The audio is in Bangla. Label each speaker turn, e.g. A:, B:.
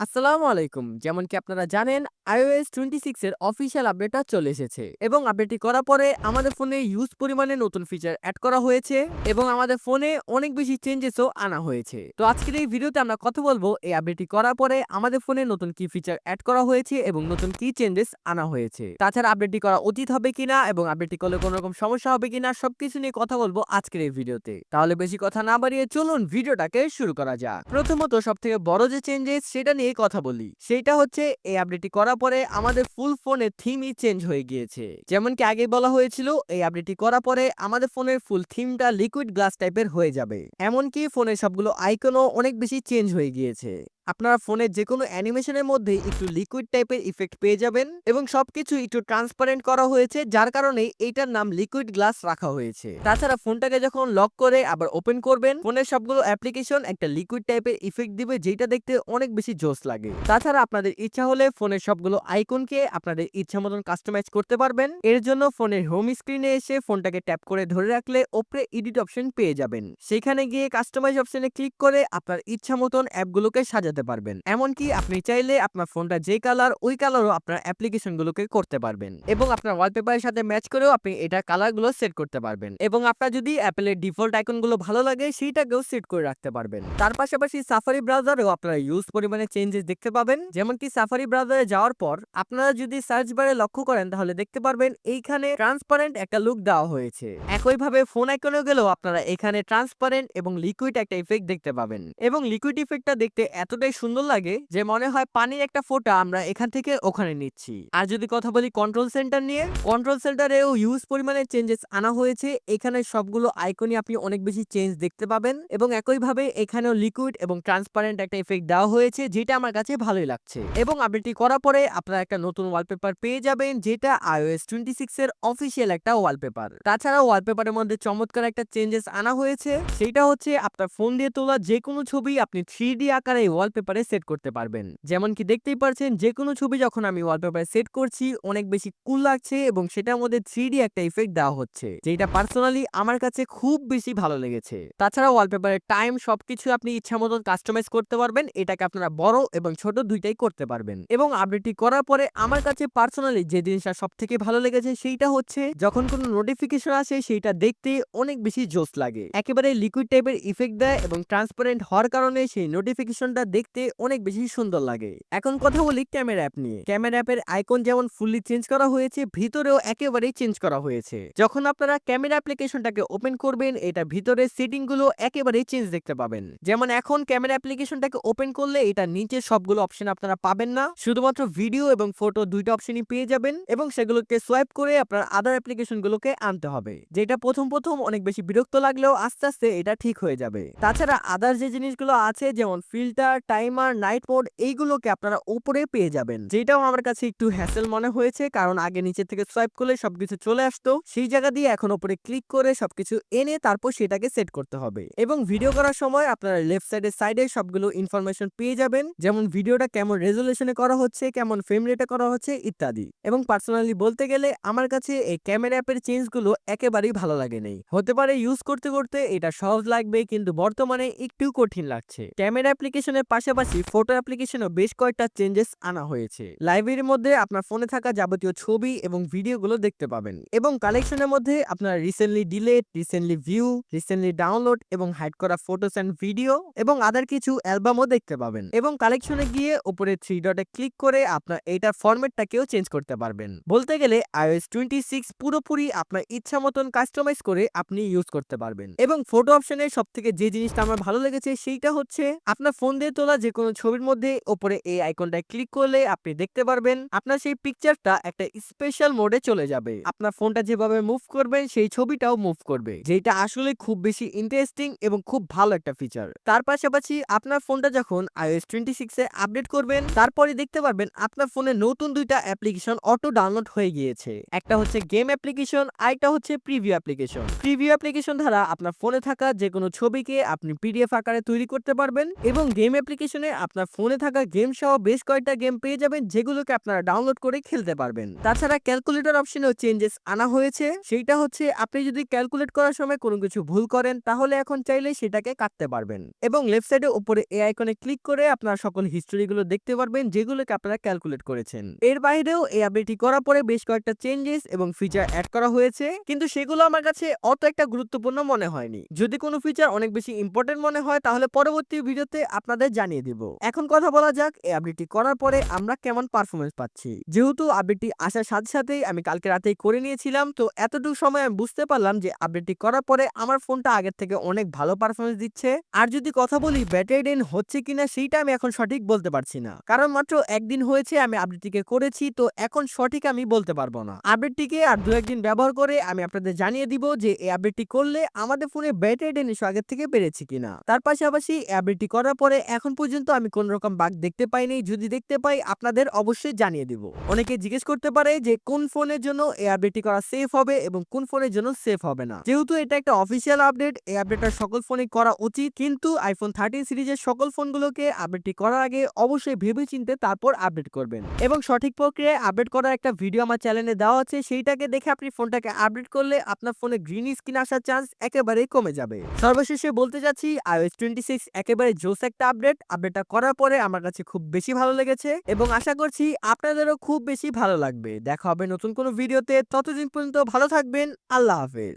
A: আসসালামু আলাইকুম। যেমন কি আপনারা জানেন iOS 26 এর অফিসিয়াল আপডেটটা চলে এসেছে এবং আপডেটটি করার পরে আমাদের ফোনে ইউজ পরিমাণে নতুন ফিচার অ্যাড করা হয়েছে এবং আমাদের ফোনে অনেক বেশি চেঞ্জেসও আনা হয়েছে। তো আজকের এই ভিডিওতে আমরা কথা বলব এই আপডেটটি করার পরে আমাদের ফোনে নতুন কি ফিচার অ্যাড করা হয়েছে এবং নতুন কি চেঞ্জেস আনা হয়েছে। তাছাড়া আপডেটটি করা উচিত হবে কিনা এবং আপডেটটি করলে কোনো রকম সমস্যা হবে কিনা সবকিছু নিয়ে কথা বলব আজকের এই ভিডিওতে। তাহলে বেশি কথা না বাড়িয়ে চলুন ভিডিওটাকে শুরু করা যাক। প্রথমত সব থেকে বড় যে চেঞ্জেস সেটা নিয়ে কথা বলি। সেটা হচ্ছে এই আপডেটটি করার পরে আমাদের ফুল ফোনের থিমই চেঞ্জ হয়ে গিয়েছে। যেমন কি আগে বলা হয়েছিল, এই আপডেটটি করার পরে আমাদের ফোনের ফুল থিমটা লিকুইড গ্লাস টাইপের হয়ে যাবে। এমনকি ফোনের সবগুলো আইকনও অনেক বেশি চেঞ্জ হয়ে গিয়েছে। আপনারা ফোনের যে কোনো অ্যানিমেশনের মধ্যে একটু লিকুইড টাইপের ইফেক্ট পেয়ে যাবেন এবং সবকিছু একটু ট্রান্সপারেন্ট করা হয়েছে, যার কারণে এইটার নাম লিকুইড গ্লাস রাখা হয়েছে। তাছাড়া ফোনটাকে যখন লক করে আবার ওপেন করবেন, ফোনের সবগুলো অ্যাপ্লিকেশন একটা লিকুইড টাইপের ইফেক্ট দিবে যেটা দেখতে অনেক বেশি জোস লাগে। তাছাড়া আপনাদের ইচ্ছা হলে ফোনের সবগুলো আইকনকে আপনাদের ইচ্ছা মতন কাস্টমাইজ করতে পারবেন। এর জন্য ফোনের হোম স্ক্রিনে এসে ফোনটাকে ট্যাপ করে ধরে রাখলে ওপরে এডিট অপশন পেয়ে যাবেন। সেখানে গিয়ে কাস্টমাইজ অপশনে ক্লিক করে আপনার ইচ্ছা মতন অ্যাপগুলোকে সাজাতে পারবেন। এমনকি আপনি চাইলে আপনার ফোনটা যে কালার, ওই কালারও আপনার অ্যাপ্লিকেশনগুলোকে করতে পারবেন। এবং আপনার ওয়ালপেপারের সাথে ম্যাচ করেও আপনি এটা কালারগুলো সেট করতে পারবেন। এবং আপনার যদি অ্যাপেলের ডিফল্ট আইকনগুলো ভালো লাগে, সেইটাকেও সেট করে রাখতে পারবেন। তার পাশাপাশি সাফারি ব্রাউজারেও আপনারা ইউজ পরিমাণে চেঞ্জেস দেখতে পাবেন। যেমন কি সাফারি ব্রাউজারে যাওয়ার পর, আপনারা যদি সার্চ বারে লক্ষ্য করেন, তাহলে দেখতে পারবেন এইখানে ট্রান্সপারেন্ট একটা লুক দেওয়া হয়েছে। একইভাবে ফোন আইকনেও গেলেও আপনারা এখানে ট্রান্সপারেন্ট এবং লিকুইড একটা ইফেক্ট দেখতে পাবেন। এবং লিকুইড ইফেক্টটা দেখতে এতটাই সুন্দর লাগে যে মনে হয় পানির একটা ফোঁটা আমরা এখান থেকে ওখানে নিচ্ছি। আর যদি কথা বলি কন্ট্রোল সেন্টার নিয়ে কন্ট্রোল সেন্টারেও ইউজ পরিমাণে চেঞ্জেস আনা হয়েছে। এখানে সবগুলো আইকনই আপনি অনেক বেশি চেঞ্জ দেখতে পাবেন এবং একইভাবে এখানেও লিকুইড এবং ট্রান্সপারেন্ট একটা ইফেক্ট দেওয়া হয়েছে, যেটা আমার কাছে ভালোই লাগছে। এবং আপডেটটি করার পরে আপনারা একটা নতুন ওয়ালপেপার পেয়ে যাবেন, যেটা iOS টোয়েন্টি সিক্স এর অফিসিয়াল একটা ওয়ালপেপার তাছাড়াও ওয়ালপেপারের মধ্যে চমৎকার একটা চেঞ্জেস আনা হয়েছে। সেটা হচ্ছে আপনার ফোন দিয়ে তোলা যে কোনো ছবি আপনি থ্রি ডি আকারে ওয়ালপেপারে সেট করতে পারবেন। যেমন কি দেখতেই পারছেন যে কোনো ছবি যখন আমি ওয়ালপেপারে সেট করছি, অনেক বেশি কুল লাগছে এবং সেটার মধ্যে থ্রি একটা ইফেক্ট দেওয়া হচ্ছে যেটা পার্সোনালি আমার কাছে খুব বেশি ভালো লেগেছে। তাছাড়া ওয়ালপেপারের টাইম সবকিছু আপনি ইচ্ছা মতন কাস্টমাইজ করতে পারবেন, এটাকে আপনারা বড় এবং ছোট দুইটাই করতে পারবেন। এবং আপডেটটি করার পরে আমার কাছে পার্সোনালি যে জিনিসটা সব থেকে ভালো লেগেছে সেইটা হচ্ছে, যখন কোনো নোটিফিকেশন আসে সেইটা দেখতে অনেক বেশি জোস লাগে। একেবারে লিকুইড টাইপের ইফেক্ট দেয় এবং ট্রান্সপারেন্ট হওয়ার কারণে সেই নোটিফিকেশনটা দেখতে অনেক বেশি সুন্দর লাগে। এখন কথা বলি ক্যামেরা অ্যাপ নিয়ে। ক্যামেরা অ্যাপের আইকন যেমন ফুললি চেঞ্জ করা হয়েছে, ভিতরেও একেবারেই চেঞ্জ করা হয়েছে। যখন আপনারা ক্যামেরা অ্যাপ্লিকেশনটাকে ওপেন করবেন, এটা ভিতরে সেটিংগুলো একেবারেই চেঞ্জ দেখতে পাবেন। যেমন এখন ক্যামেরা অ্যাপ্লিকেশনটাকে ওপেন করলে এটা নিচে সবগুলো অপশন আপনারা পাবেন না। শুধুমাত্র ভিডিও এবং ফটো দুইটা অপশনই পেয়ে যাবেন এবং সেগুলোকে সোয়াইপ করে আপনার আদার অ্যাপ্লিকেশন গুলোকে আনতে হবে। যেটা প্রথম প্রথম অনেক বেশি বিরক্ত লাগলেও আস্তে আস্তে এটা ঠিক হয়ে যাবে। তাছাড়া আদার যে জিনিসগুলো আছে, যেমন ফিল্টার টাইমার নাইট মোড এইগুলোকে আপনারা উপরে পেয়ে যাবেন। যেটাও আমার কাছে একটু হ্যাসেল মনে হয়েছে, কারণ আগে নিচে থেকে সোয়াইপ করলে সবকিছু চলে আসতো। সেই জায়গা দিয়ে এখন উপরে ক্লিক করে সবকিছু এনে তারপর সেটাকে সেট করতে হবে। এবং ভিডিও করার সময় আপনারা লেফট সাইডে সাইডে সবগুলো ইনফরমেশন পেয়ে যাবেন। যেমন ভিডিওটা কেমন রেজলিউশনে করা হচ্ছে, কেমন ফ্রেম রেটে করা হচ্ছে, ইত্যাদি। এবং পার্সোনালি বলতে গেলে আমার কাছে এই ক্যামেরা অ্যাপের চেঞ্জগুলো একেবারেই ভালো লাগে নেই। হতে পারে ইউজ করতে করতে এটা সহজ লাগবে, কিন্তু বর্তমানে একটু কঠিন লাগছে। ক্যামেরা অ্যাপ্লিকেশনের পাশাপাশি ফটো অ্যাপ্লিকেশনও বেশ কয়েকটা চেঞ্জেস আনা হয়েছে। লাইব্রেরির মধ্যে আপনার ফোনে থাকা যাবতীয় ছবি এবং ভিডিওগুলো দেখতে পাবেন। এবং কালেকশনের মধ্যে আপনারা recently delete recently view recently download এবং হাইড করা ফটোস অ্যান্ড ভিডিও এবং আদার কিছু অ্যালবামও দেখতে পাবেন। এবং কালেকশনে গিয়ে উপরে থ্রি ডটে ক্লিক করে আপনার এইটার ফরম্যাটটাকেও চেঞ্জ করতে পারবেন। বলতে গেলে iOS টোয়েন্টি সিক্স পুরোপুরি আপনার ইচ্ছা মতন কাস্টমাইজ করে আপনি ইউজ করতে পারবেন। এবং ফটো অপশনে সব থেকে যে জিনিসটা আমার ভালো লেগেছে সেইটা হচ্ছে আপনার ফোন দিয়ে তোলা যে কোনো ছবির মধ্যে ওপরে এই আইকনটায় ক্লিক করলে আপনি দেখতে পারবেন আপনার সেই পিকচারটা একটা স্পেশাল মোডে চলে যাবে। আপনার ফোনটা যেভাবে মুভ করবেন সেই ছবিটাও মুভ করবে। যেটা আসলে খুব বেশি ইন্টারেস্টিং এবং খুব ভালো একটা ফিচার তার পাশাপাশি আপনার ফোনটা যখন iOS টোয়েন্টি সিক্সে আপডেট করবেন, তারপরে দেখতে পারবেন আপনার ফোনে নতুন দুইটা অ্যাপ্লিকেশন অটো ডাউনলোড হয়ে গিয়েছে। একটা হচ্ছে গেম অ্যাপ্লিকেশন আরেকটা হচ্ছে প্রিভিউ অ্যাপ্লিকেশন প্রিভিউ অ্যাপ্লিকেশন দ্বারা আপনার ফোনে থাকা যে কোনো ছবিকে আপনি পিডিএফ আকারে তৈরি করতে পারবেন এবং গেম অ্যাপ্লিকেশন অ্যাপ্লিকেশনে আপনার ফোনে থাকা গেম সহ বেশ কয়েকটা গেম পেয়ে যাবেন, যেগুলোকে আপনারা ডাউনলোড করে খেলতে পারবেন। তাছাড়া ক্যালকুলেটর অপশনেও চেঞ্জেস আনা হয়েছে। সেইটা হচ্ছে, আপনি যদি ক্যালকুলেট করার সময় কোনো কিছু ভুল করেন, তাহলে এখন চাইলে সেটাকে কাটতে পারবেন। এবং লেফট সাইডে উপরে এ আইকনে ক্লিক করে আপনার সকল হিস্টোরিগুলো দেখতে পারবেন, যেগুলোকে আপনারা ক্যালকুলেট করেছেন। এর বাইরেও এই আপডেটটি করার পরে বেশ কয়েকটা চেঞ্জেস এবং ফিচার অ্যাড করা হয়েছে। কিন্তু সেগুলো আমার কাছে অত একটা গুরুত্বপূর্ণ মনে হয়নি। যদি কোনো ফিচার অনেক বেশি ইম্পর্টেন্ট মনে হয়, তাহলে পরবর্তী ভিডিওতে আপনাদের জানিয়ে দিব। এখন কথা বলা যাক এই আপডেটটি করার পরে আমরা কেমন পারফরমেন্স পাচ্ছি। যেহেতু আপডেটটি আসার সাথে সাথেই আমি কালকে রাতেই করে নিয়েছিলাম, তো এতটুকু সময় আমি বুঝতে পারলাম যে আপডেটটি করার পরে আমার ফোনটা আগের থেকে অনেক ভালো পারফরমেন্স দিচ্ছে। আর যদি কথা বলি ব্যাটারি ড্রেন হচ্ছে কিনা সেইটা আমি এখন সঠিক বলতে পারছি না। কারণ মাত্র একদিন হয়েছে আমি আপডেটটিকে করেছি, তো এখন সঠিক আমি বলতে পারব না। আপডেটটিকে আর দু একদিন ব্যবহার করে আমি আপনাদের জানিয়ে দিব যে এই আপডেটটি করলে আমাদের ফোনে ব্যাটারি ইস্যু আগের থেকে বেড়েছে কিনা। তার পাশাপাশি আপডেটটি করার পরে এখন পর্যন্ত আমি কোন রকম বাগ দেখতে পাইনি। যদি দেখতে পাই, আপনাদের অবশ্যই জানিয়ে দিব। অনেকে জিজ্ঞেস করতে পারে যে, কোন ফোনের জন্য এই আপডেটটি করা সেফ হবে এবং কোন ফোনের জন্য সেফ হবে না? যেহেতু এটা একটা অফিসিয়াল আপডেট এই আপডেটটা সকল ফোনে করা উচিত। কিন্তু আইফোন থার্টিন সিরিজের সকল ফোনগুলোকে আপডেটটি করার আগে অবশ্যই ভেবে চিনতে তারপর আপডেট করবেন। এবং সঠিক প্রক্রিয়ায় আপডেট করার একটা ভিডিও আমার চ্যানেলে দেওয়া আছে। সেইটাকে দেখে আপনি ফোনটাকে আপডেট করলে আপনার ফোনে গ্রিন স্ক্রিন আসার চান্স একেবারেই কমে যাবে। সর্বশেষে বলতে চাচ্ছি, iOS টোয়েন্টি সিক্স একেবারে জোস একটা আপডেট আপডেটটা করার পরে আমার কাছে খুব বেশি ভালো লেগেছে এবং আশা করছি আপনাদেরও খুব বেশি ভালো লাগবে। দেখা হবে নতুন কোনো ভিডিওতে। ততদিন পর্যন্ত ভালো থাকবেন। আল্লাহ হাফেজ।